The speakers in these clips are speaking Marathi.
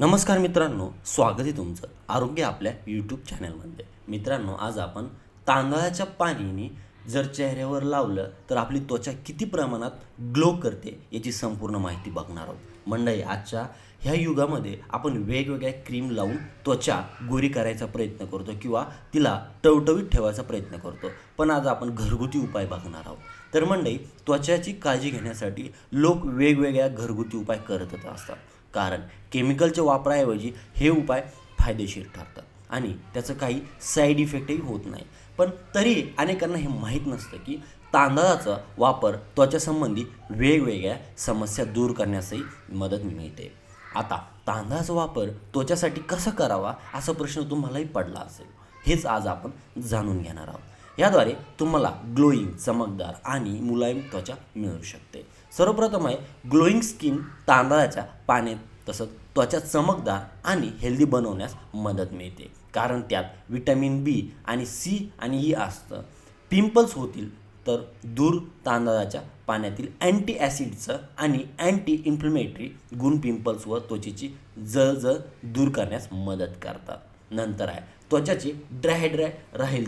नमस्कार मित्रांनो स्वागत आहे तुमचं आरोग्य आपल्या यूट्यूब चॅनलमध्ये मित्रांनो आज आपण तांदळाच्या पाणीने जर चेहऱ्यावर लावलं तर आपली त्वचा किती प्रमाणात ग्लो करते याची संपूर्ण माहिती बघणार आहोत. मंडळी आजच्या ह्या युगामध्ये आपण वेगवेगळ्या क्रीम लावून त्वचा गोरी करायचा प्रयत्न करतो किंवा तिला टवटवीत ठेवायचा प्रयत्न करतो. पण आज आपण घरगुती उपाय बघणार आहोत. तर मंडळी त्वचाची काळजी घेण्यासाठी लोक वेगवेगळ्या घरगुती उपाय करतच असतात. कारण केमिकलच्या वापराऐवजी हे उपाय फायदेशीर ठरतात. आणि त्याचं काही साईड इफेक्टही होत नाही. पण तरी अनेकांना हे माहीत नसतं की तांदळाचा वापर त्वचासंबंधी वेगवेगळ्या समस्या दूर करण्यासही मदत मिळते. आता तांदळाचा वापर त्वचासाठी कसा करावा असा प्रश्न तुम्हालाही पडला असेल. हेच आज आपण जाणून घेणार आहोत. याद्वारे तुम्हाला ग्लोईंग चमकदार आणि मुलायम त्वचा मिळू शकते. सर्वप्रथम आहे ग्लोईंग स्किन तांदळाच्या पाण्यात तसंच त्वचा चमकदार आणि हेल्दी बनवण्यास मदत मिळते. कारण त्यात विटॅमिन बी आणि सी आणि ई असतं. पिंपल्स होतील तर दूर तांदळाच्या पाण्यातील अँटी ॲसिडचं आणि अँटी इन्फ्लेमेटरी गुण पिंपल्स व त्वचेची जळजळ दूर करण्यास मदत करतात. नंतर आहे. त्वचाची ड्राय ड्राय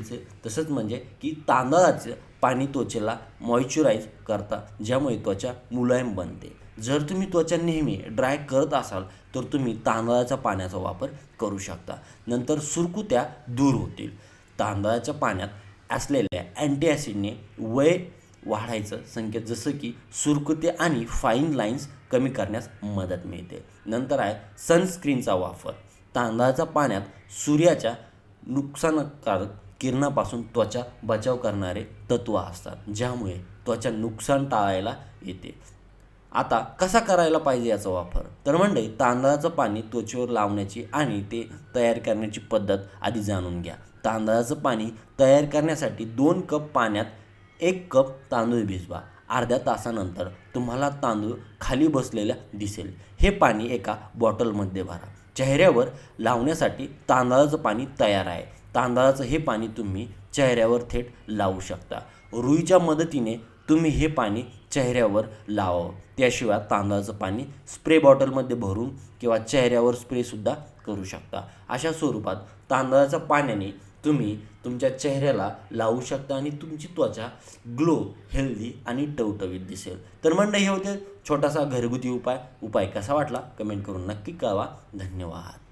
तसंच म्हणजे की तांदळाचं पाणी त्वचेला मॉइश्चराईज करता ज्यामुळे त्वचा मुलायम बनते. जर तुम्ही त्वचा नेहमी ड्राय करत असाल तर तुम्ही तांदळाच्या पाण्याचा वापर करू शकता. नंतर सुरकुत्या दूर होतील. तांदळाच्या पाण्यात असलेल्या अँटी ॲसिडने वय वाढायचं संकेत जसं की सुरकुते आणि फाईन लाईन्स कमी करण्यास मदत मिळते. नंतर आहे सनस्क्रीनचा वापर. तांदळाच्या पाण्यात सूर्याच्या नुकसानकारक किरणापासून त्वचा बचाव करणारे तत्व असतात ज्यामुळे त्वचा नुकसान टाळायला येते. आता कसा करायला पाहिजे याचा वापर? तर म्हणजे तांदळाचं पाणी त्वचेवर लावण्याची आणि ते तयार करण्याची पद्धत आधी जाणून घ्या. तांदळाचं पाणी तयार करण्यासाठी दोन कप पाण्यात एक कप तांदूळ भिजवा. अर्ध्या तासानंतर तुम्हाला तांदूळ खाली बसलेला दिसेल. हे पाणी एका बॉटलमध्ये भरा. चेहऱ्यावर लावण्यासाठी तांदळाचं पाणी तयार आहे. तांदळाचं हे पाणी तुम्ही चेहऱ्यावर थेट लावू शकता. रुईच्या मदतीने तुम्ही हे पाणी चेहऱ्यावर लावावं. त्याशिवाय तांदळाचं पाणी स्प्रे बॉटलमध्ये भरून किंवा चेहऱ्यावर स्प्रेसुद्धा करू शकता. अशा स्वरूपात तांदळाच्या पाण्याने तुम्ही तुमच्या चेहऱ्याला लावू शकता आणि तुमची त्वचा ग्लो हेल्दी आणि टवटवीत दिसेल. तर मंडळी हे होते छोटासा घरगुती उपाय. उपाय कसा वाटला? कमेंट करून नक्की कळवा. धन्यवाद.